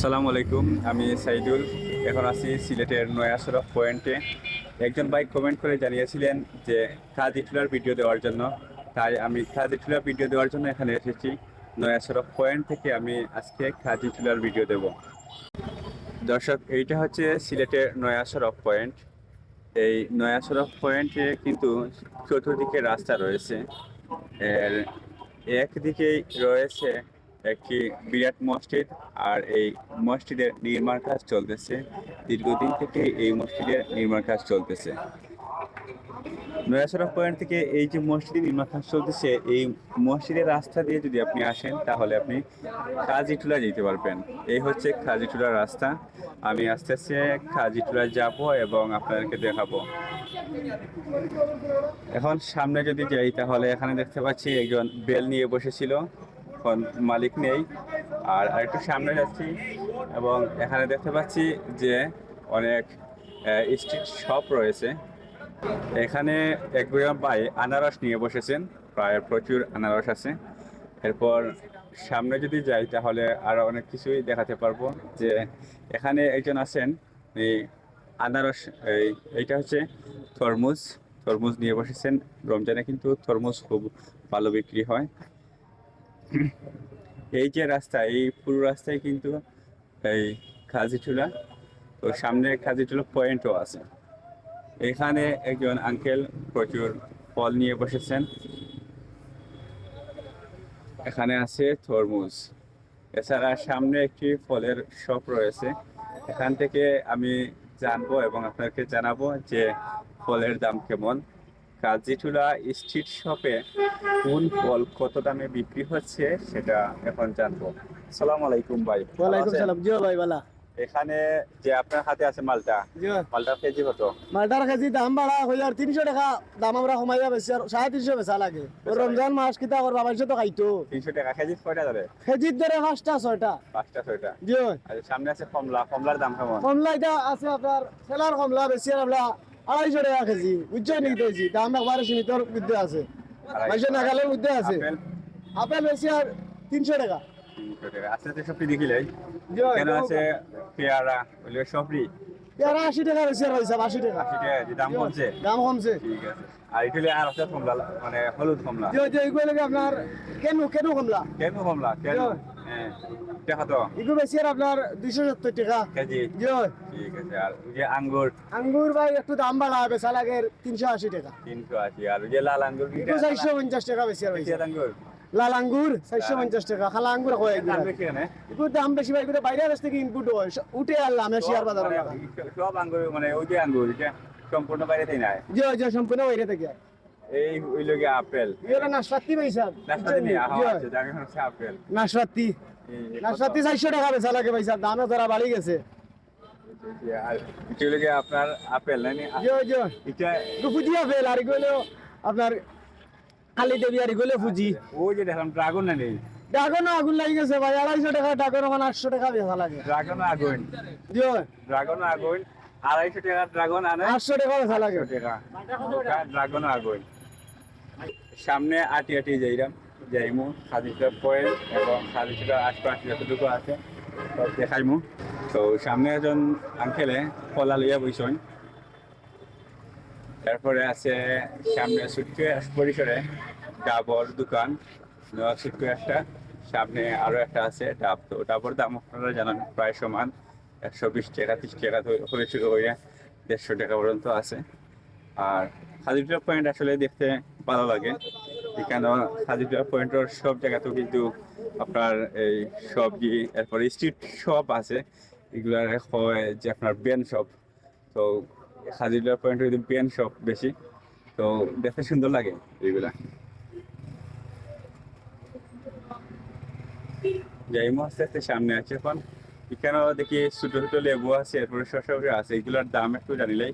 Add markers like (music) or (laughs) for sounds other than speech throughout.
আসসালামু আলাইকুম, আমি সাইদুল। এখন আছি সিলেটের নয়া সড়ক পয়েন্টে। একজন ভাই কমেন্ট করে জানিয়েছিলেন যে কাজী টুলার ভিডিও দেওয়ার জন্য। তাই আমি কাজী টুলার ভিডিও দেওয়ার জন্য এখানে এসেছি। নয়া সড়ক পয়েন্ট থেকে আমি আজকে কাজী টুলার ভিডিও দেব। দর্শক, এইটা হচ্ছে সিলেটের নয়া সড়ক পয়েন্ট। এই নয়া সড়ক পয়েন্টে কিন্তু চতুর্দিকে রাস্তা রয়েছে। এর একদিকেই রয়েছে একটি বিরাট মসজিদ আর এই মসজিদের নির্মাণ কাজ চলতেছে। দীর্ঘদিন থেকে এই মসজিদের নির্মাণ কাজ চলতেছে। নয়াসড়ক পয়েন্ট থেকে এই যে মসজিদের নির্মাণ কাজ চলতেছে, এই মসজিদের রাস্তা দিয়ে যদি আপনি আসেন, তাহলে আপনি কাজীটুলা যেতে পারবেন। এই হচ্ছে কাজীটুলার রাস্তা। আমি আস্তে আস্তে কাজীটুলা যাব এবং আপনাদেরকে দেখাবো। এখন সামনে যদি যাই, তাহলে এখানে দেখতে পাচ্ছি একজন বেল নিয়ে বসেছিল। এখন মালিক নেই। আর আরেকটু সামনে যাচ্ছি এবং এখানে দেখতে পাচ্ছি যে অনেক স্ট্রিট শপ রয়েছে। এখানে একজন ভাই আনারস নিয়ে বসেছেন, প্রায় প্রচুর আনারস আছে। এরপর সামনে যদি যাই তাহলে আরও অনেক কিছুই দেখাতে পারব যে এখানে একজন আছেন এই আনারস, এই, এইটা হচ্ছে তরমুজ। তরমুজ নিয়ে বসেছেন। রমজানে কিন্তু তরমুজ খুব ভালো বিক্রি হয়। এই যে রাস্তা, এই পুরো রাস্তায় কিন্তু এই খাজিটুলা, তো সামনে খাজিটুলা পয়েন্টও আছে। এখানে একজন আঙ্কেল প্রচুর ফল নিয়ে বসেছেন। এখানে আছে তরমুজ। এছাড়া সামনে একটি ফলের শপ রয়েছে। এখান থেকে আমি জানব এবং আপনাকে জানাব যে ফলের দাম কেমন। কাজিটুলা স্ট্রিট শপে কোন ফল কত দামে বিক্রি হচ্ছে সেটা এখন জানব। সালাম আলাইকুম ভাই ওয়ালাইকুম? সালাম। জিও ভাই বালা এখানে যে আপনার হাতে আছে মালটা জিও মালটার কেজি কত? মালটার কেজি দাম বাড়া হইলে আর তিনশো টাকা দাম আমরা কমাইয়া বেশি আর সাড়ে তিনশো বেচা লাগে। রমজান মাস কিতা করবা বাইশো তো খাইতো। তিনশো টাকা কেজি কয়টা ধরে? কেজির ধরে পাঁচটা ছয়টা। পাঁচটা ছয়টা? জিও আর সামনে আছে কমলা কমলার দাম কেমন? কমলা এটা আছে আপনার সেলার কমলা বেশি আর আমরা আড়াইশো টাকা কেজি বুঝছ দিয়েছি দাম একবারে সীমিতর মধ্যে আছে। বাইশো নাগালের মধ্যে আছে। আপেল? বেশি আর তিনশো টাকা। আস্তে আস্তে সবজি দেখিলেই কেন আছে পেয়ারা? ওইগুলো সবরি পেয়ারা আশি টাকা বেশি আর হয়েছে আশি টাকা। আশি টাকা দাম কমছে? দাম কমছে। ঠিক আছে। আর আছে কমলা মানে হলুদ কমলা। জিও জিও এগুলো আপনার কেন কেন কমলা? কেন কমলা কেন? জিও। হ্যাঁ তো এগুলো বেশি আর আপনার দুইশো সত্তর টাকা। কেজি। ঠিক আছে আর যে আঙ্গুর। আঙ্গুর ভাই একটু দাম বাড়া বেচা লাগে তিনশো আশি টাকা। তিনশো আশি আর যে লাল আঙ্গুর চারশো পঞ্চাশ টাকা বেশি আর বেশি আঙ্গুর? লাল আঙ্গুর চারশো পঞ্চাশ টাকা খালা আঙ্গুর হয় এগুলো? দাম বেশি কেনে? এগুলোর দাম বেশি ভাই এগুলো বাইরে থেকে ইনপুট হয়? উঠে আনলাম আমি শেয়ার বাজার মানে সব আঙ্গুর মানে ওই যে আঙ্গুর সম্পূর্ণ নাই জিও জিও সম্পূর্ণ বাইরে থেকে। এই ওই লোকে আপেল। এগুলো নাশপাতি নাশপাতি নেই? আছে জানি হচ্ছে আপেল। নাশপাতি। নাশপাতি চারশো টাকা বেচা লাগে পয়সা দামে ধরা বাড়ি গেছে। আপনার আপেল আপেল আর এগুলো আপনার দেবী আর এগুলো ফুজি। ওই যে দেখলাম ড্রাগন না নেই ড্রাগন আগুন লাগি গেছে ভাই আড়াইশো টাকা ড্রাগন এখন আটশো টাকা বেচা লাগে। ড্রাগন আগুন। ড্রাগন আগুন আড়াইশো টাকা ড্রাগন আনে। আটশো টাকা বেচা লাগে। টাকা। ড্রাগন আগুন। সামনে আটি আটি যাইরাম যাইমু খাদিটা পয়েল এবং খাদিটা আশপাশ যতটুকু আছে সব দেখাইমু। তো সামনে একজন আঙ্কেলে কলা লইয়া বইছন তারপরে আছে সামনে ছোট্ট পরিসরে ডাবর দোকান নয়া একটা সামনে আরও একটা আছে ডাব। তো ডাবর দাম আপনারা জানান প্রায় সমান, একশো বিশ টাকা, ত্রিশ টাকা করে শুরু হয়ে দেড়শো টাকা পর্যন্ত আছে। আর খাদিজা পয়েন্ট আসলে দেখতে ভালো লাগে। এখানে পয়েন্টের সব জায়গাতেও কিন্তু আপনার এই সবজি এরপরে স্ট্রিট শপ আছে। এগুলার হয় যে আপনার শপ তো কিন্তু শপ বেশি। তো দেখতে সুন্দর লাগে এইগুলা যাইমো আস্তে আস্তে সামনে আছে এখন। এখানেও দেখি ছোট ছোট লেবু আছে, এরপরে শসা আছে। এগুলোর দাম একটু জানিলেই,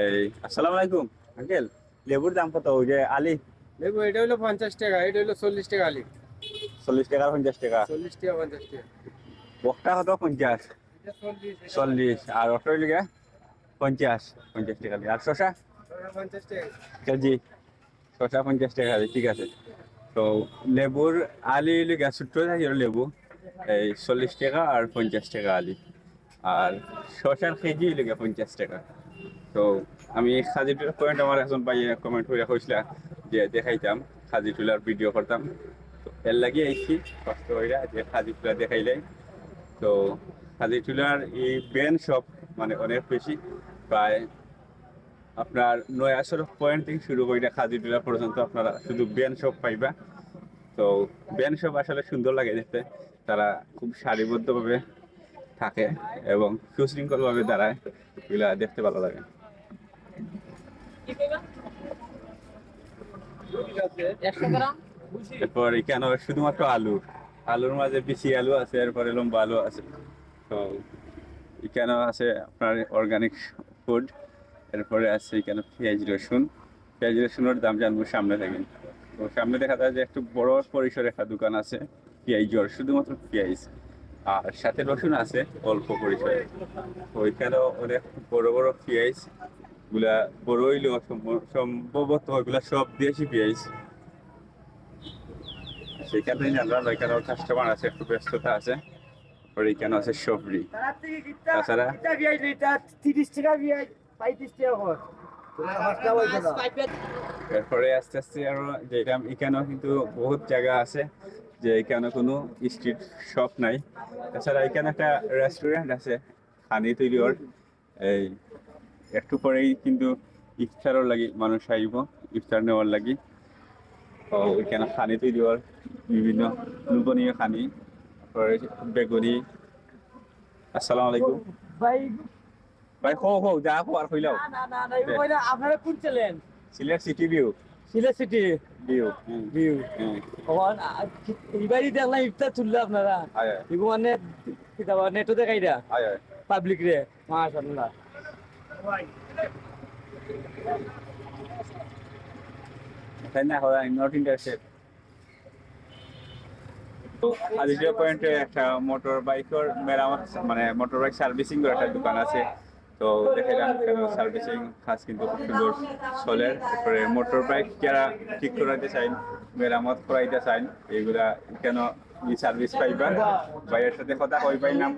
এই, আসসালামু আলাইকুম আঙ্কেল লেবুর দাম কত? ওই যে আলি। দেখো এটা হলো পঞ্চাশ টাকা এটা হলো চল্লিশ টাকা আলি চল্লিশ টাকা পঞ্চাশ টাকা। চল্লিশ টাকা পঞ্চাশ টাকা। বকটা কত? পঞ্চাশ। চল্লিশ আর অটো লিগে পঞ্চাশ পঞ্চাশ টাকা। আর শসা? পঞ্চাশ টাকা। কেজি। শসা পঞ্চাশ টাকা ঠিক আছে। তো লেবুর আলি লিগে ছোট্ট থাকে লেবু। এই চল্লিশ টাকা আর পঞ্চাশ টাকা আলি। আর শশার কেজি লেগে পঞ্চাশ টাকা। তো আমি খাজিটুলা পয়েন্ট আমার একজন ভাইয়ে কমেন্ট করে কইছিল যে দেখাইতাম খাজিটুলার ভিডিও করতাম। তো এর লাগি আইছি, কষ্ট হইরা যে খাজিটুলা দেখাইলাই। তো খাজিটুলার এই বেন শপ মানে অনেক বেশি, প্রায় আপনার নয় আসর পয়েন্ট থেকে শুরু করে খাজিটুলা পর্যন্ত আপনারা শুধু বেন শপ পাইবা। তো বেন শপ আসলে সুন্দর লাগে দেখতে, তারা খুব সারিবদ্ধভাবে থাকে এবং সুশৃঙ্খলভাবে দাঁড়ায়, এগুলা দেখতে ভালো লাগে। এরপর এখানে শুধুমাত্র আলু। আলুর মাঝে বেশি আলু আছে, এরপরে লম্বা আলু আছে। তো এখানেও আছে আপনার অর্গানিক ফুড এরপরে আছে এখানে পেঁয়াজ, রসুন। পেঁয়াজ, রসুনের দাম জানব সামনে থেকে। তো সামনে দেখা যায় যে একটু বড় পরিসরে একটা দোকান আছে পেঁয়াজর শুধুমাত্র পেঁয়াজ। আর সাথে রসুন আছে, অল্প পরিসরে। ওইখানেও অনেক বড় বড় পেঁয়াজ গুলা বড় হইলেও সম্ভবত ওইগুলা সব দেশি পেঁয়াজ সেখানে জানলাম এখানেও কাস্টমার আছে, একটু ব্যস্ততা আছে আর এখানে আছে সবরি। তাছাড়া এরপরে আস্তে আস্তে আরও যেটা এখানেও কিন্তু বহুত জায়গা আছে, যে এখানে কোনো স্ট্রিট শপ নাই। তাছাড়া এখানে একটা রেস্টুরেন্ট আছে হানি তৈরির এই একটু পরেই কিন্তু ইফতারও লাগি মানুষ আইব ইফতার নেওয়ার লাগি। তো ওইখানে খানি তৈরির বিভিন্ন লোভনীয় খানি বেগুনি। আসসালামু আলাইকুম। ভাই ভাই খো খো যা খো আর কইলাও না না না কইনা আপনারা কোন ছিলেন Sylhet city view. Sylhet city. View view. হুম ওখান এবারই দেখলাম ইফতার তুললে আপনারা। এগুলো মানে নেটও দেখাই দা আয় আয়। পাবলিক রে মাশাআল্লাহ। হয় নট ইন্টারেস্টেড আজিজা পয়েন্টে একটা মোটর বাইকের মেরামত মানে মোটর বাইক সার্ভিসিং এর একটা দোকান আছে। তো দেখাইলাম কেন সার্ভিসিং কাজ কিন্তু খুব সুন্দর চলে। তারপরে মোটর বাইক যারা ঠিক করাইতে চাইন মেরামত করাইতে চাইন এইগুলা কেন ই সার্ভিস পাইবা। ভাইয়ের সাথে কথা কই পাই নাম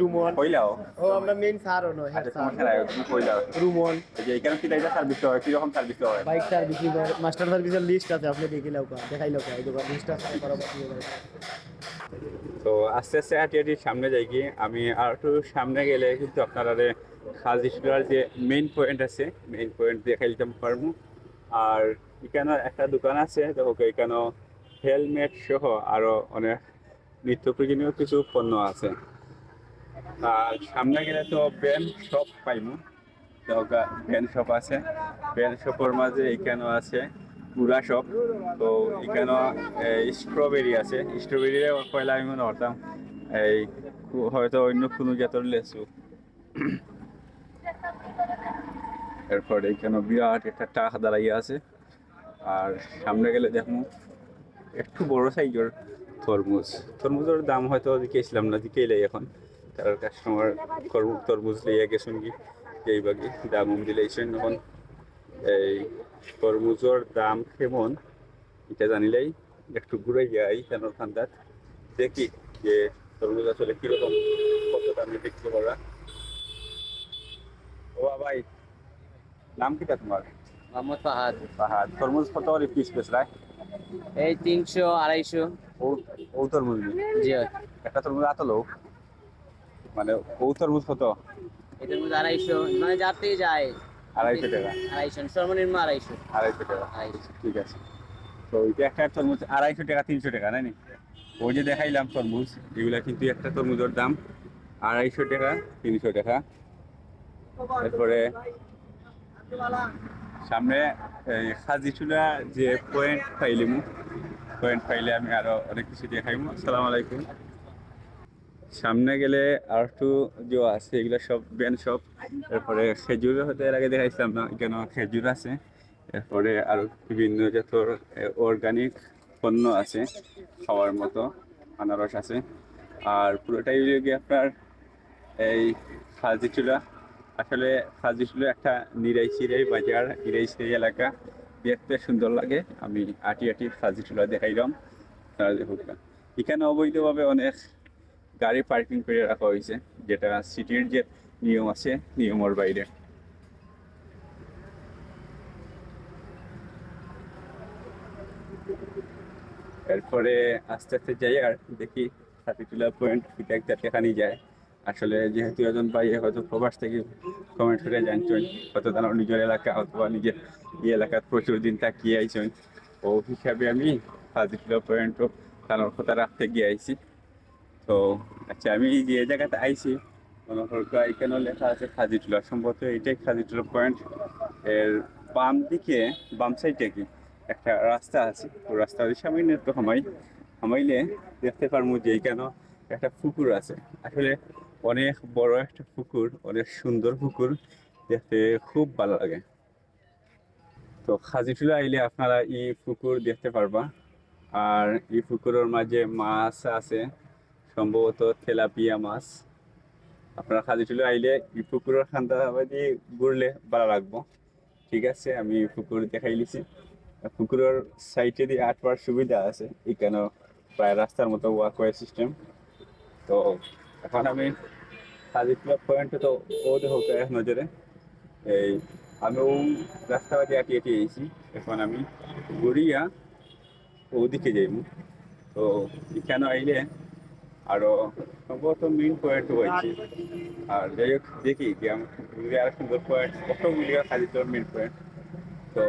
রুমন কইলাও? ও আমরা মেইন স্যার সমস্যা নাই তুমি কইলাও। রুমন যে এখানে কি সার্ভিস হয় কীরকম সার্ভিস হয়? বাইক সার্ভিস মাস্টার সার্ভিসের লিস্ট আছে আপনি দেখে লাও দেখাই লাও এই দোকান লিস্ট আছে বরাবর তো আস্তে আস্তে হাঁটি হাঁটি সামনে যাই গিয়ে আমি আর একটু সামনে গেলে কিন্তু আপনারা খাজিসুলার যে মেইন পয়েন্ট আছে মেইন পয়েন্ট দেখাই দিতে পারব। আর এখানে একটা দোকান আছে দেখো এখানে হেলমেট সহ আরও অনেক নিত্য প্রয়োজনীয় কিছু পণ্য আছে। আর সামনে গেলে তো ব্যান শপ পাইমু। ব্যান শপ আছে। ব্যান শপের মাঝে এখানেও আছে পুরা শপ তো এখানেও স্ট্রবেরি আছে। স্ট্রবেরি পয়লা আমি মনে করতাম, এই হয়তো অন্য কোনো জাতের লেচু। এরপর এখানে বিরাট একটা টাক দাঁড়াইয়া আছে। আর সামনে গেলে দেখুন একটু বড় সাইজের। তরমুজ। তরমুজের দাম হয়তো দিকেছিলাম না দিকেই লাই এখন। তার কাস্টমার তরমুজ লইয়া গেছেন কি এই বাকি দাম দিলেছেন এখন এই তরমুজের দাম কেমন এটা জানিলেই একটু ঘুরে যাই কেন ঠান্ডাত দেখি যে তরমুজ আসলে কীরকম কত দামে বিক্রি করা। ও ভাই নাম কিটা তোমার? মোহাম্মদ ফাহাদ। পাহাড় তরমুজ কত পিস বেচ রায় এই তিনশো আড়াইশো। ও তরমুজ জি একটা তরমুজ আত লোক? মানে ও তরমুজ কত? এটার মধ্যে আড়াইশো। মানে যার থেকে যায়। আড়াইশো টাকা। আড়াইশো সর্বনিম্ন আড়াইশো। আড়াইশো টাকা। আড়াইশো। ঠিক আছে। তো ওইটা একটা তরমুজ আড়াইশো টাকা তিনশো টাকা নাই নি? ওই যে দেখাইলাম তরমুজ এগুলা কিন্তু একটা তরমুজের দাম। আড়াইশো টাকা তিনশো টাকা। এরপরে সামনে এই খাজিচুলা যে পয়েন্ট পাইলিমু পয়েন্ট পাইলে আমি আরও অনেক কিছু দেখাইমু আসসালামু আলাইকুম। সামনে গেলে আর একটু যে আছে, এগুলো সব ব্যান সব এরপরে খেজুর হতে এর আগে দেখাইছিলাম না কেন খেজুর আছে। এরপরে আরও বিভিন্ন জাতের অর্গানিক পণ্য আছে, খাওয়ার মতো আনারস আছে। আর পুরোটাই গিয়ে আপনার এই খাজিচুলা আসলে খাজিচুলা একটা নিরাইচিরাই বাজার নিরাইচিরাই এলাকা। দেখতে সুন্দর লাগে। আমি আটি আটি খাজিচুলা দেখাইলাম। তারা দেখুক এখানে অবৈধভাবে অনেক গাড়ি পার্কিং করে রাখা হয়েছে, যেটা সিটির যে নিয়ম আছে, নিয়মের বাইরে। এরপরে আস্তে আস্তে যাই আর দেখি হাতিটুলা পয়েন্ট ফিটা একটা এখানে যায়। আসলে যেহেতু একজন ভাই হয়তো প্রবাস থেকে কমেন্ট করে জানছেন, হয়তো তারা নিজের এলাকা অথবা নিজের এলাকার প্রচুর দিন তাকিয়ে আইছেন ও হিসাবে আমি হাতিটুলা পয়েন্টও তার কথা রাখতে গিয়ে আইছি। তো আচ্ছা আমি যে জায়গাতে আইছি, মনে লেখা আছে খাজিটুলা সম্ভবত এটাই খাজিটুলা পয়েন্ট। এর বাম দিকে, বাম সাইডে কি একটা রাস্তা আছে। ওই রাস্তার সামনে একটু হামাই, হামাইলে দেখতে পারব যে এখানে একটা পুকুর আছে। আসলে অনেক বড় একটা পুকুর, অনেক সুন্দর পুকুর, দেখতে খুব ভালো লাগে। তো খাজিটুলা আইলে আপনারা এই পুকুর দেখতে পারবা। আর এই পুকুরের মাঝে মাছ আছে, সম্ভবত তেলাপিয়া মাছ। আপনারা খাজিটুলা আইলে এই পুকুরের খান্দা দিয়ে ঘুরলে ভালো লাগবো। ঠিক আছে, আমি পুকুর দেখাই লিছি। পুকুরের সাইডে দিয়ে আটবার সুবিধা আছে এখানে প্রায় রাস্তার মতো ওয়াকওয়ে সিস্টেম তো এখন আমি খাজিটুলা পয়েন্টে তো ও দেখো নজরে। এই, আমি ও রাস্তা বাদে আটি আটি এসেছি এখন আমি ঘুরিয়া ওদিকে যাইব। তো এখানে আইলে আরও সম্ভবত মেইন পয়েন্ট হয়েছে আর যাই হোক দেখি যে আমি আর সুন্দর পয়েন্ট কত মিলিয়া খালি তোর মেইন পয়েন্ট তো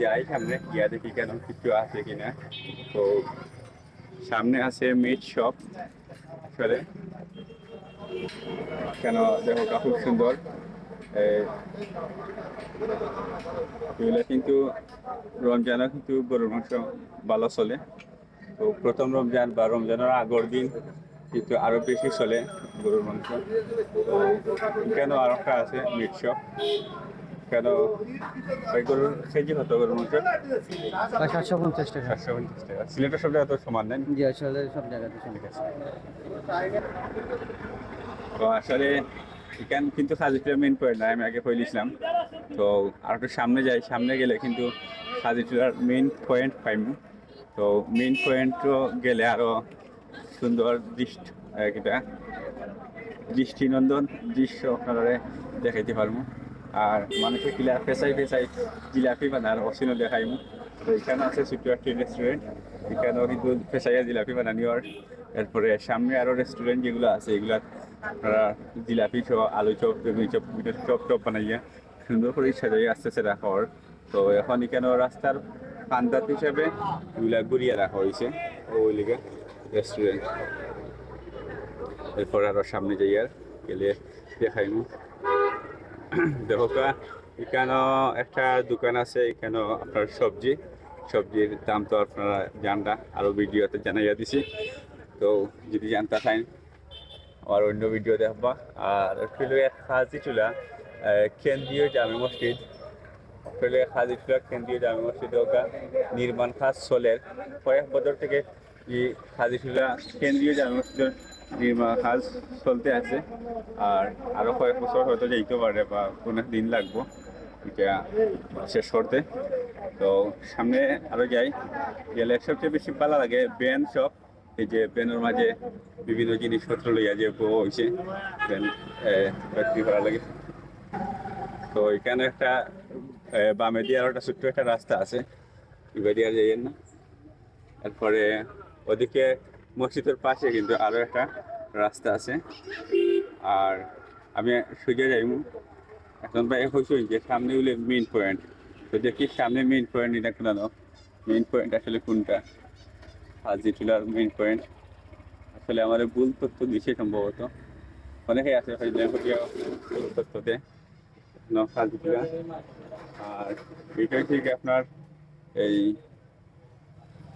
যাই সামনে, গিয়া দেখি কেন কিছু আছে কিনা। তো সামনে আছে মিট শপ আসলে কেন? দেখো খুব সুন্দর। এগুলা কিন্তু রমজানও কিন্তু গরুর মাংস ভালো চলে। তো প্রথম রমজান বা রমজানের আগের দিন কিন্তু আরও বেশি চলে গরুর মাংস। কেন আর একটা আছে মিট শপ কেন? ওই গরুর কেজি কত গরুর মাংস? সাতশো পঞ্চাশ টাকা। চারশো পঞ্চাশ টাকা। সিলেটের সব জায়গা তো সমান নেন জি আসলে সব জায়গাতে ঠিক আছে। তো আসলে এখান কিন্তু খাজিটুলা মেন পয়েন্ট না আমি আগে কইলিছিলাম তো আর একটু সামনে যাই, সামনে গেলে কিন্তু খাজিটুলার মেন পয়েন্ট পাইম। তো মেন পয়েন্টও গেলে আরও সুন্দর দৃষ্ট কিটা দৃষ্টিনন্দন দৃশ্য আপনারা দেখাইতে পারব আর মানুষের কিলা ফেসাই ফেসাই জিলাপি বানার অসিনও দেখাইমু। তো এখানে আছে ছোট্ট একটি রেস্টুরেন্ট এখানেও কিন্তু ফেসাইয়া জিলাপি বানানি আর এরপরে সামনে আরও রেস্টুরেন্ট যেগুলো আছে, এগুলা আপনারা জিলাপি চপ আলু চপ, বেগুনি চপ চপ টপ বানাইয়া সুন্দর করে সাজাই আস্তে আস্তে রাখা হয় তো এখন এখানে রাস্তার কান্দাত হিসাবে এগুলা ঘুরিয়ে রাখা হয়েছে। ওই লিগে রেস্টুরেন্ট এরপর আরও সামনে যাই আর গেলে দেখাইমু। দেখো এখানেও একটা দোকান আছে, এখানেও আপনার সবজি। সবজির দাম তো আপনারা জানটা আরও ভিডিওতে জানাইয়া দিছি। তো যদি জানতে চান আর অন্য ভিডিও দেখবা। আর খাজি চুলা কেন্দ্রীয় জামে মসজিদ। আসলে খাজি চুলা কেন্দ্রীয় জামে মসজিদ নির্মাণ কাজ চলে। কয়েক বছর থেকে এই খাজি চুলা কেন্দ্রীয় জামে মসজিদের নির্মাণ কাজ চলতে আছে। আর আরও কয়েক বছর হয়তো যাইতে পারে বা কোনো দিন লাগবো। এটা শেষ করতে। তো সামনে আরও যাই। গেলে সবচেয়ে বেশি ভালো লাগে ব্যান সব। এই যে ব্যানের মাঝে বিভিন্ন জিনিসপত্র লইয়া যে বউ হয়েছে বিক্রি করা লাগে। তো এখানে একটা বামে দিয়ে আরও একটা ছোট্ট একটা রাস্তা আছে আর যাইয়েন না। তারপরে ওদিকে মসজিদের পাশে কিন্তু আরও একটা রাস্তা আছে। আর আমি সোজা যাইমু। এখন ভাই হয়েছে যে সামনে হলে মেইন পয়েন্ট তো দেখি সামনে মেইন পয়েন্ট এটা কোন মেইন পয়েন্ট আসলে কোনটা? হাজিটুলার মেইন পয়েন্ট আসলে আমার ভুল তথ্য দিছে সম্ভবত। অনেকে আছে ভুল তথ্যতে। হাজিটুলা আর এটা হচ্ছে কি আপনার এই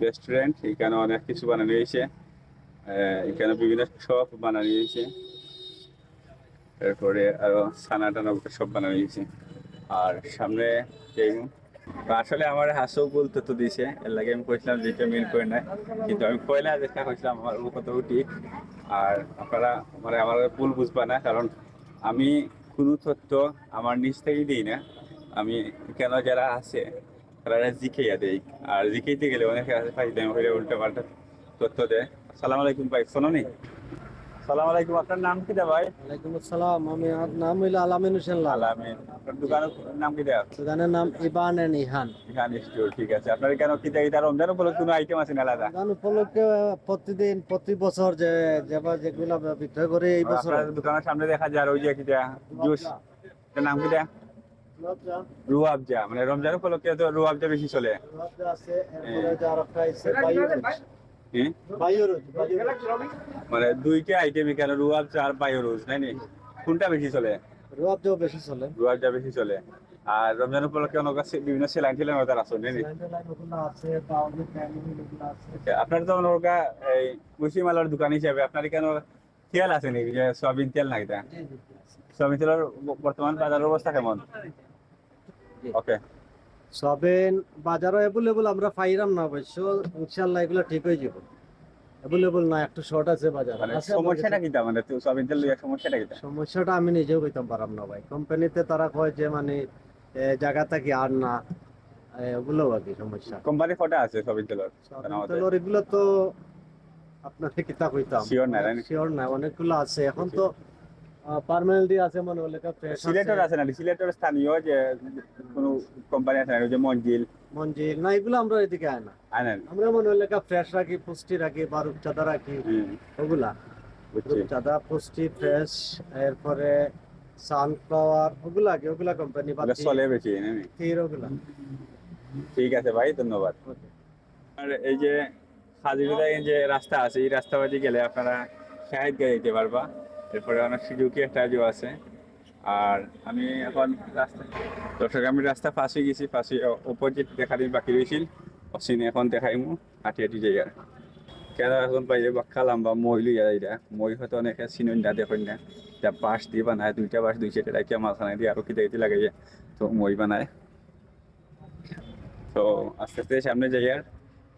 রেস্টুরেন্ট এখানে অনেক কিছু বানানো হয়েছে। এখানে বিভিন্ন শপ বানানো হয়েছে। এরপরে আরও ছানা টানা সব বানানো হয়েছে। আর সামনে যাইব আসলে আমার হাসও বলতে তো দিছে এর লাগে আমি কইছিলাম যে এটা মিল করে নাই কিন্তু আমি পয়লা দেখা কইছিলাম আমার ও ঠিক আর আপনারা মানে আমার ভুল বুঝবা না, কারণ আমি কোনো তথ্য আমার নিজ থেকেই দিই না। আমি কেন যারা আছে, তারা জিখাইয়া দেই আর জিখাইতে গেলে অনেকে আছে ফাইদাম হইলে উল্টো পাল্টা তথ্য দেয়। সালাম আলাইকুম ভাই, শোনো নি? সালাম আলাইকুম আপনার নাম কি দা ভাই? ওয়ালাইকুম আসসালাম আমি আমার নাম হইল আলামিন হোসেন লাল। আলামিন আপনার দোকানের নাম কি দেয়া দোকানের নাম ইবান এন্ড ইহান। ইহান স্টোর ঠিক আছে। আপনার কেন কি দেয় এটা রমজান উপলক্ষে কোনো আইটেম আছে না আলাদা? গান উপলক্ষে প্রতিদিন প্রতি বছর যে যেগুলো বিক্রয় করে এই বছর। দোকানের সামনে দেখা যায় ওই যে কি জুস। নাম কি দেয়া রুয়াবজা মানে রমজান উপলক্ষে তো রুয়াবজা বেশি চলে। আছে এরপরে যে আরেকটা আছে মানে দুইটা আইটেম এখানে রুয়াবজা আর বায়োরোজ তাই নি কোনটা বেশি চলে? রুয়াবজাও বেশি চলে। রুয়াবজা বেশি চলে। আর রমজান উপলক্ষে অনেক আছে বিভিন্ন সেলাইন টেলাইন ওদের আছে তাই নি আছে আপনার তো ওনকা এই মুসলিম আলোর দোকান হিসাবে আপনার কেন তেল আছে নাকি? যে সয়াবিন তেল নাকি তা? সয়াবিন তেলের বর্তমান বাজারের অবস্থা কেমন? ওকে সবেন বাজারও অ্যাভেলেবল আমরা পাইরাম না অবশ্য ইনশাল্লাহ এগুলো ঠিক হয়ে যাব। অ্যাভেলেবল না একটু শর্ট আছে বাজার। মানে আমার সমস্যাটা। কি মানে? তো লইয়া সমস্যাটা কি সমস্যাটা আমি নিজেও কইতাম পারাম না ভাই। কোম্পানিতে তারা কয় যে মানে জায়গাটা কি আর না? ওগুলো আর কি সমস্যা। কোম্পানি ফটা আছে সয়াবিন তেলের। এগুলো তো আপনাকে কিতা কইতাম। Sure না? শিওর না অনেকগুলো আছে। এখন তো পার্মানেন্টলি আছে মনে হলে সিলেটর আছে না সিলেটর স্থানীয় যে কোনো কোম্পানি আছে না যে মঞ্জিল। মঞ্জিল। না এগুলো আমরা এদিকে আয় না। আমরা মনে হলে ফ্রেশ রাখি পুষ্টি রাখি বা রূপচাঁদা রাখি ওগুলা। রূপচাঁদা পুষ্টি ফ্রেশ এরপরে সানফ্লাওয়ার ওগুলা কি ওগুলা কোম্পানি ওগুলো চলে বেশি? তীর ওগুলা। ঠিক আছে ভাই ধন্যবাদ। আর এই যে হাজিরুদায় যে রাস্তা আছে এই রাস্তা বাদি গেলে আপনারা শাহিদ গায়ে যেতে পারবা। এরপরে অনেক সুযোগী একটা জো আছে। আর আমি এখন রাস্তা দর্শক, আমি রাস্তা ফাঁসে গেছি ফাঁসে অপোজিট দেখারি বাকি রয়েছিল অসিনে এখন দেখাইমু হাঁটি হাঁটি জায়গা কেন এখন বাইরে বাক্কা লম্বা মই লইয়া যাইরা মই হয়তো অনেকে চিনুন না, দেখুন না। যা বাঁশ দিয়ে বানায়, দুইটা বাঁশ দুই সেটা রাখিয়া মাঝখানে দিয়ে আরও কিতা কিতা লাগাইয়া তো মই বানায়। তো আস্তে আস্তে সামনে যাই আর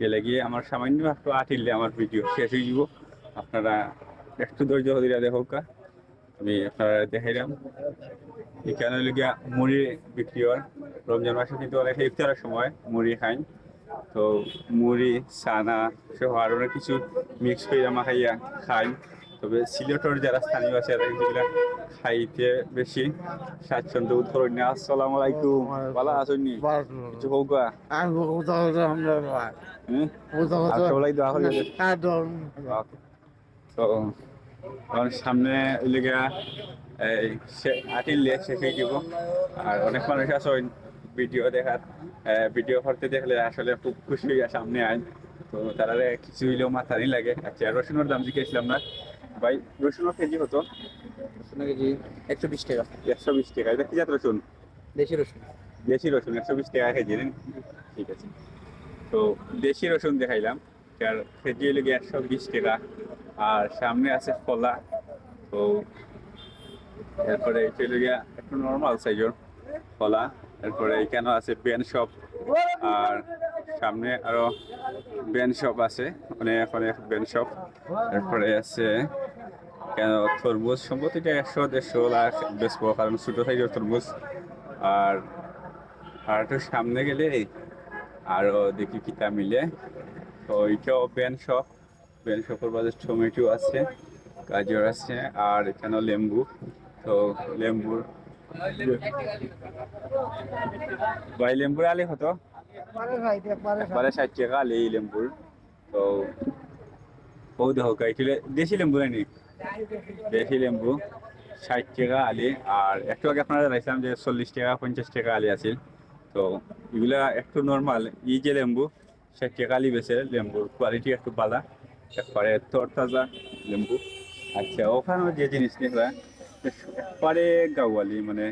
গেলে গিয়ে আমার সামান্য একটু আটিলে আমার ভিডিও শেষ হয়ে যাব। আপনারা একটু ধৈর্য হদিরা দেখো আমি আপনারা দেখাইলাম। এখানে লগিয়া মুড়ি বিক্রি হয়। রমজান মাসে কিন্তু অনেক ইফতারের সময় মুড়ি খাই। তো মুড়ি সানা সহ আরও অনেক কিছু মিক্স করে মাখাইয়া খাই। তবে সিলেটর যারা স্থানীয় আছে তারা যেগুলা খাইতে বেশি স্বাচ্ছন্দ্য বোধ করেন না। আসসালামু আলাইকুম। ভালো আছেন নি? কিছু হোক দোয়া করে। তো কারণ সামনে লেগা এই আটিলে শেষ হয়ে যাব আর অনেক মানুষ আছে ভিডিও দেখার ভিডিও করতে দেখলে আসলে খুব খুশি হইয়া সামনে আইন তো তারা কিছু হইলেও মাথারই লাগে। আচ্ছা রসুনের দাম জিজ্ঞেসলাম না। ভাই রসুনের কেজি হতো কেজি একশো বিশ টাকা। একশো বিশ টাকা। এটা কি জাত রসুন? দেশি রসুন। দেশি রসুন একশো বিশ টাকা কেজি ঠিক আছে। তো দেশি রসুন দেখাইলাম। যার কেজি লেগে একশো বিশ টাকা। আর সামনে আছে কলা তো এরপরে এটা লেগে একটু নর্মাল সাইজের কলা এরপরে এখানে আছে পেন শপ আর সামনে আরও বেন শপ আছে। অনেক অনেক বেন শপ এরপরে আছে কেন তরমুজ। সম্ভবত এটা একশো, দেড়শো লাখ বেচবো, কারণ ছোটো সাইজের তরমুজ। আর আর একটু সামনে গেলে আরও দেখি কিতা মিলে। তো এটাও বেন শপ বাজার টমেটো আছে গাজর আছে আর এখানে লেম্বু। তো লেম্বুর ভাই লেম্বুর আলি কত? একবারে ষাট টাকা আলি লেম্বুর। তো দেখো গাইছিলে দেশি লেম্বু নাকি? দেশি লেম্বু ষাট টাকা আলি আর একটু আগে আপনারা জানাইছিলাম যে চল্লিশ টাকা পঞ্চাশ টাকা আলি আছিল। তো এগুলা একটু নর্মাল ই যে লেম্বু ষাট টাকা আলি বেছে লেম্বুর কোয়ালিটি একটু বালা। একবারে তরতাজা লেম্বু। আচ্ছা ওখানেও যে জিনিস দেখলা একবারে গাওয়ালি মানে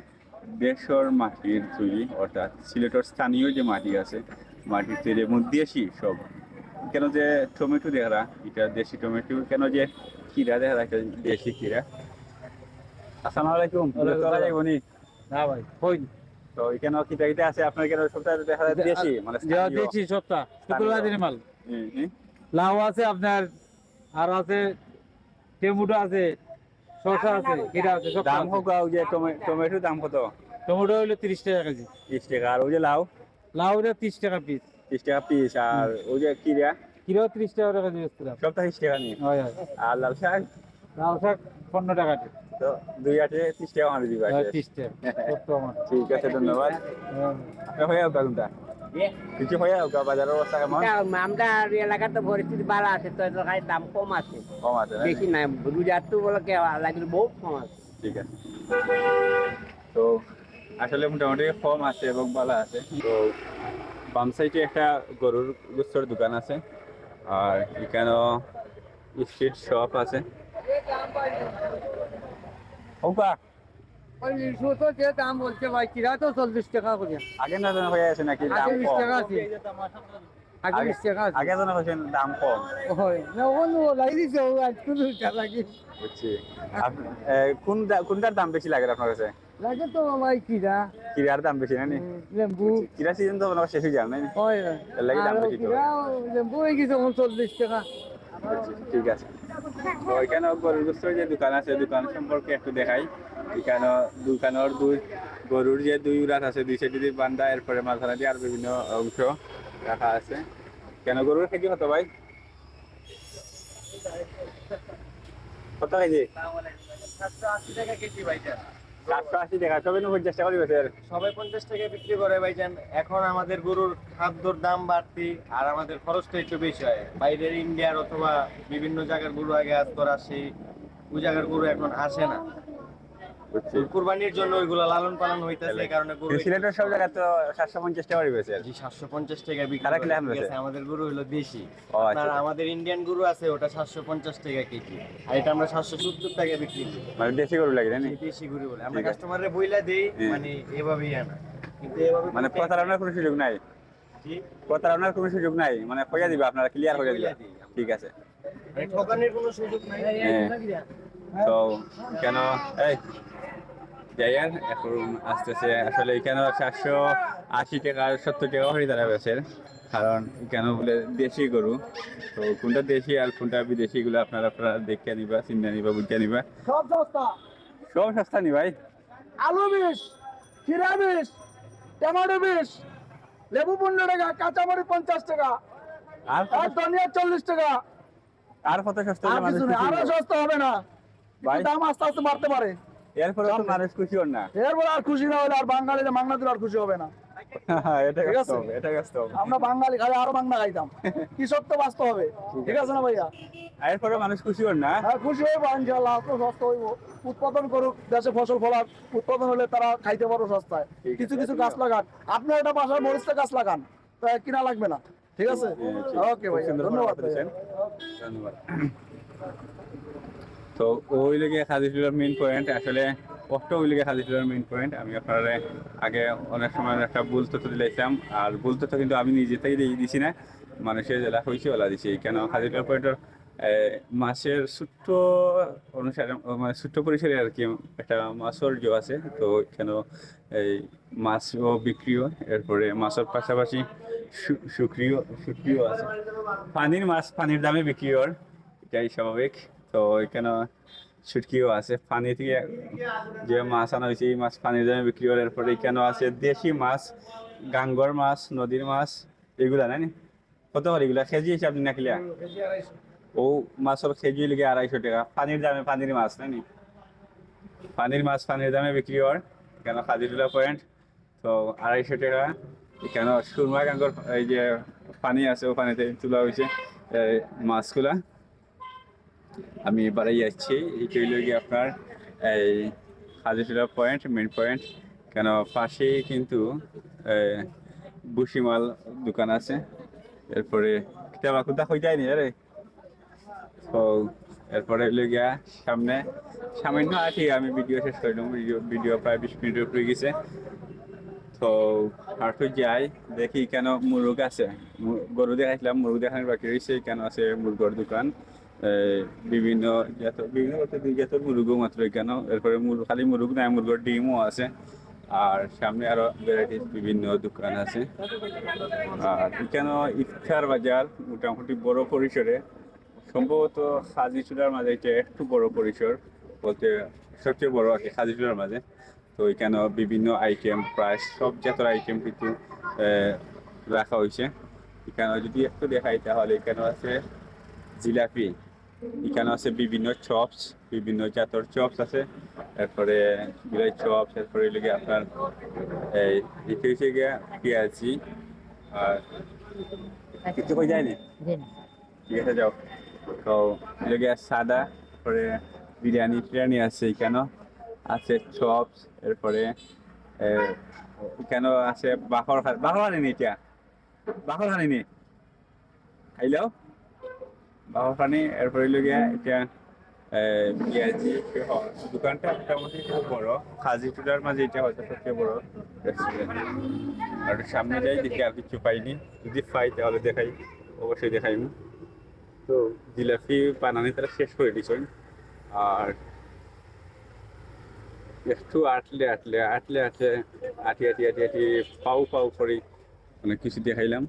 দেশর মাটির তৈরি অর্থাৎ সিলেটের স্থানীয় যে মাটি আছে মাটির তৈরি মধ্যেসি সব। কেন যে টমেটো দেখা এটা দেশি টমেটো কেন যে কিরা দেখা এটা দেশি কিরা আসসালামু আলাইকুম তোরা যাইব নি না ভাই কই তো এখানে কিতা কিতা আছে আপনার কেন সবটা দেখা যায় দেশি মানে দেশি সপ্তাহ শুক্রবার দিনের মাল। হুম, হুম। লাউ আছে আপনার আর আছে টেমুটো আছে শসা আছে কিরা আছে সব দাম হোক ওই যে টমে- টমেটোর দাম কত? টমেটো হইল তিরিশ টাকা কেজি। বিশ টাকা আর ওই যে লাউ? লাউ তিরিশ টাকা পিস বিশ টাকা পিস আর ওই যে কিরা? কিলো ত্রিশ টাকা কেজি সব তিরিশ টাকা নিয়ে? হয় হয়। আর লাল শাক? লাল শাক পনেরো টাকা। তো দুই আটে ত্রিশ টাকা মারি দিবা। হয়, ত্রিশ টাকা। কত (laughs) আমার ঠিক আছে ধন্যবাদ। হ্যাঁ। আপনার হয়ে যাও কোনটা কিছু হয়ে যাও বাজারের অবস্থা কেমন? আমরা এলাকার তো পরিস্থিতি ভালো আছে তো খাই দাম কম আছে। কম আছে? বেশি নাই রোজার তো বলে কে লাগলে বহুত কম আছে। ঠিক আছে। তো আসলে মোটামুটি কম আছে এবং ভালো আছে। তো বাম সাইডে একটা গরুর গুস্তর দোকান আছে আর এখানেও স্ট্রিট শপ আছে। ওপা ওই লিচু তো যে দাম বলছে ভাই কিরা তো চল্লিশ টাকা করে। আগে না জানা হয়ে আছে নাকি দাম কম? টাকা আছে। আগে আগে বিশ টাকা আছে। আগে জানা হয়েছে দাম কম। হয় না ওন লাই দিছে ও আজ চল্লিশ লাগে। বুঝছি। কোন কোনটার দাম বেশি লাগে আপনার কাছে? লাগে তো ভাই কিরা। কিরার দাম বেশি না নি? লেম্বু। কিরা সিজন তো আপনার শেষ হয়ে যাবে না হয়। লাগি দাম বেশি কিরা লেম্বু হয়ে গেছে চল্লিশ টাকা। ঠিক আছে। তো এখানে যে দোকান আছে দোকান সম্পর্কে একটু দেখাই। এখানে দোকানের দুই গরুর যে দুই উড়াত আছে, দুই সাইডে দিয়ে বান্ধা, এরপরে মাঝখানে দিয়ে আর বিভিন্ন অংশ রাখা আছে। কেন গরুর কেজি কত ভাই? কত আশি টাকা পঞ্চাশ টাকা দিবে স্যার। পঞ্চাশ টাকা বিক্রি করে ভাইজান। এখন আমাদের গরুর খাদ্যর দাম বাড়তি আর আমাদের খরচটা একটু বেশি হয়। বাইরের ইন্ডিয়ার অথবা বিভিন্ন জায়গার গরু আগে আসতো আসে, ওই জায়গার গরু এখন আসে না। কুরবানির জন্য ওইগুলো লালন পালন হইতেছে এই কারণে গরু সিলেটের সব জায়গায় তো সাতশো পঞ্চাশ টাকা দিবে স্যার জি সাতশো পঞ্চাশ টাকা বিক্রি কারা করে? আমাদের গরু হলো দেশি। আচ্ছা। আপনার আমাদের ইন্ডিয়ান গরু আছে ওটা সাতশো পঞ্চাশ টাকা কেজি। আর এটা আমরা সাতশো সত্তর টাকা বিক্রি করি। মানে দেশি গরু লাগে না? দেশি গরু বলে। আমরা আছে। বইলা দেই হ্যাঁ। মানে এভাবেই আনা। কিন্তু এভাবে মানে প্রতারণার কোনো সুযোগ নাই? জি, প্রতারণার কোনো সুযোগ নাই? মানে কইয়া দিবে আপনারা ক্লিয়ার করে দিবে। ঠিক আছে। মানে ঠকানোর কোনো সুযোগ নাই। হ্যাঁ। তো কেন? এই যাই আর এখন আসতেছে। আসলে এখানে চারশো আশি টাকা সত্তর টাকা হয়ে দাঁড়াবে কারণ কেন বলে দেশি গরু। তো কোনটা দেশি আর কোনটা বিদেশি গুলো আপনারা আপনারা দেখে নিবা চিন্তা নিবা বুঝে নিবা। সব সস্তা। সব সস্তা নি ভাই। আলু বিশ খিরা বিশ টমেটো বিশ লেবু পনেরো টাকা কাঁচামরিচ পঞ্চাশ টাকা আর ধনিয়া চল্লিশ টাকা। আর কত সস্তা আর? সস্তা হবে না। দাম আস্তে আস্তে বাড়তে পারে। এরপরে তো মানুষ খুশি হন না। এরপর আর খুশি না হলে আর বাঙালিরা আর খুশি হবে না। এটা এটা কষ্ট আমরা বাঙালি খালি আরও বাংলা খাইতাম। তো বাঁচতে হবে? ঠিক আছে না ভাইয়া? এরপরে মানুষ খুশি হন না? হ্যাঁ খুশি হইব সস্তা হইব। উৎপাদন করুক দেশে ফসল ফলাক উৎপাদন হলে তারা খাইতে পারো সস্তায়। কিছু কিছু গাছ লাগান। আপনি একটা বাসায় মরিচটা গাছ লাগান কিনা লাগবে না। ঠিক আছে? হ্যাঁ, ওকে ভাই ধন্যবাদ। ধন্যবাদ। তো ওই লেগে খাদিজুলের মেইন পয়েন্ট আসলে কষ্ট ওই লেগে খাদিজুলের মেইন পয়েন্ট আমি আপনারা আগে অনেক সময় একটা ভুল তথ্য দিলাইছিলাম, আর ভুল তথ্য কিন্তু আমি নিজে থেকে দিয়ে দিছি না। মানুষের জেলা হয়েছে ওলা দিছি কেন খাদিজুলের পয়েন্টের মাছের ছোট্ট অনুসারে মানে ছোট্ট পরিসরে আর কি একটা মাছের জো আছে, তো এখানে এই মাছও বিক্রিও, এরপরে মাছের পাশাপাশি সু- শুকরিও শুকরিও আছে। পানির মাছ, পানির দামে বিক্রি হয় এটাই স্বাভাবিক। তো এখানে শুটকিও আছে। পানি থেকে যে মাছ আনা হয়েছে, এই মাছ পানির দামে বিক্রি হয় এরপরে এখানে আছে দেশি মাছ, গাঙ্গর মাছ, নদীর মাছ, এগুলা না কত করে এগুলা? কেজি হিসাব না কিলা? ও, মাছের কেজি লিগে আড়াইশো টাকা। পানির দামে পানির মাছ নাই পানির মাছ পানির দামে বিক্রি হয়। কেন খাদিজুল্লাহ পয়েন্ট তো আড়াইশো টাকা। এখানে সুরমা গাঙ্গর, এই যে পানি আছে, ও পানিতে তোলা হয়েছে মাছগুলা। আমি বাড়াই যাচ্ছি। এইটাই লগে আপনার এই হাজিরা পয়েন্ট মেন পয়েন্ট। কেন পাশেই কিন্তু বুসিমাল দোকান আছে। এরপরে কেবা কোথা হয়ে যায়নি আরে তো, এরপরে হইলে গিয়া সামনে সামান্য আছি আমি ভিডিও শেষ করলাম ভিডিও ভিডিও প্রায় বিশ মিনিটের উপরে গেছে। তো, হাঁটু যাই, দেখি কেন মুরগ আছে। গরু দেখাইছিলাম, মুরগ দেখানোর বাকি রয়েছে কেন আছে মুরগর দোকান? বিভিন্ন জাত বিভিন্ন জাতের মুরগও মাত্র কেন এরপরে মুরগ খালি মুরগ নাই, মুরগর ডিমও আছে। আর সামনে আরও ভ্যারাইটিস বিভিন্ন দোকান আছে। আর এখানে ইফতার বাজার, মোটামুটি বড় পরিসরে। সম্ভবত খাজিচুলার মাঝে এটা একটু বড় পরিসর, বলতে সবচেয়ে বড় আর কি, খাজিচুলার মাঝে। তো এখানে বিভিন্ন আইটেম প্রায় সব জাতের আইটেম কিন্তু রাখা হয়েছে। এখানে যদি একটু দেখাই, তাহলে এখানে আছে জিলাপি। এখানে আছে বিভিন্ন চপস বিভিন্ন জাতর চপস আছে। তারপরে বিলাই চপস তারপরে লেগে আপনার এই এটি হচ্ছে গিয়া পেঁয়াজি আর কিছু কই যায়নি? ঠিক আছে যাও। তো লেগে সাদা তারপরে বিরিয়ানি টিরিয়ানি আছে এখানে আছে চপস এরপরে এখানে আছে বাখর বাখর আনিনি এটা। বাখর আনিনি খাইলেও বাবা পানি এরপরে লগে এটা পেঁয়াজি দোকানটা মোটামুটি বড়। খাজি টুলার মাঝে এটা হয়তো সবচেয়ে বড় রেস্টুরেন্ট আর সামনে যাই দেখি আর কিছু পাইনি। যদি পাই তাহলে দেখাই, অবশ্যই দেখাই তো জিলাপি, বানানি তারা শেষ করে দিছেন আর একটু আটলে আটলে আটলে আটলে, আটি আটি আটি আটি পাউ পাউ করে। অনেক কিছু দেখাইলাম।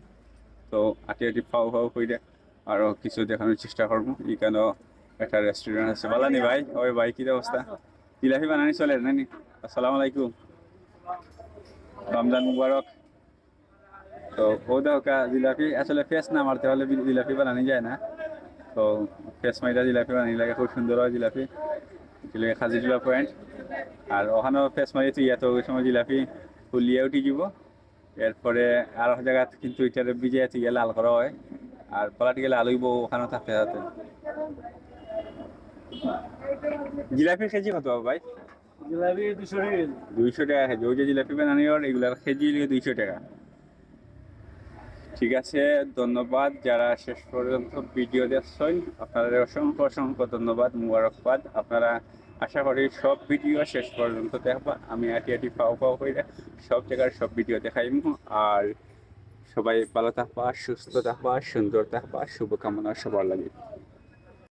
তো আটি আটি পাউ পাউ করে আরও কিছু দেখানোর চেষ্টা করব। এখানেও একটা রেস্টুরেন্ট আছে? বলা নি ভাই, ওই ভাই, কি অবস্থা? জিলাপি বানানি চলে নানি আসসালামু আলাইকুম। রমজান মুবারক। তো ও দেখা জিলাপি, আসলে ফেস না মারতে হলে জিলাপি বানানি যায় না। তো ফেস মাইটা জিলাপি বানানি লাগে, খুব সুন্দর হয় জিলাপি। এগুলো খাজিটুলা পয়েন্ট আর ওখানেও ফেস মারি তুই এত ওই সময় জিলাপি ফুলিয়ে উঠি যাব এরপরে আরও জায়গা কিন্তু এটার বিজে তুই লাল করা হয়। আর পলাটি গেলে আলুইব ওখানেও থাকতে থাকতে জিলাপির কেজি কত হবে ভাই? জিলাপি দুশো টাকা দুইশো টাকা কেজি। ওই যে জিলাপি বানানি ওর এগুলার কেজি দুইশো টাকা। ঠিক আছে ধন্যবাদ। যারা শেষ পর্যন্ত ভিডিও দেখছেন আপনাদের অসংখ্য অসংখ্য ধন্যবাদ মুবারকবাদ। আপনারা আশা করি সব ভিডিও শেষ পর্যন্ত দেখবা। আমি আটি আটি পাও পাও করে সব জায়গার সব ভিডিও দেখাইম। আর সবাই ভালো থাকবা সুস্থ থাকবা সুন্দর থাকবা শুভকামনা সবার লাগে।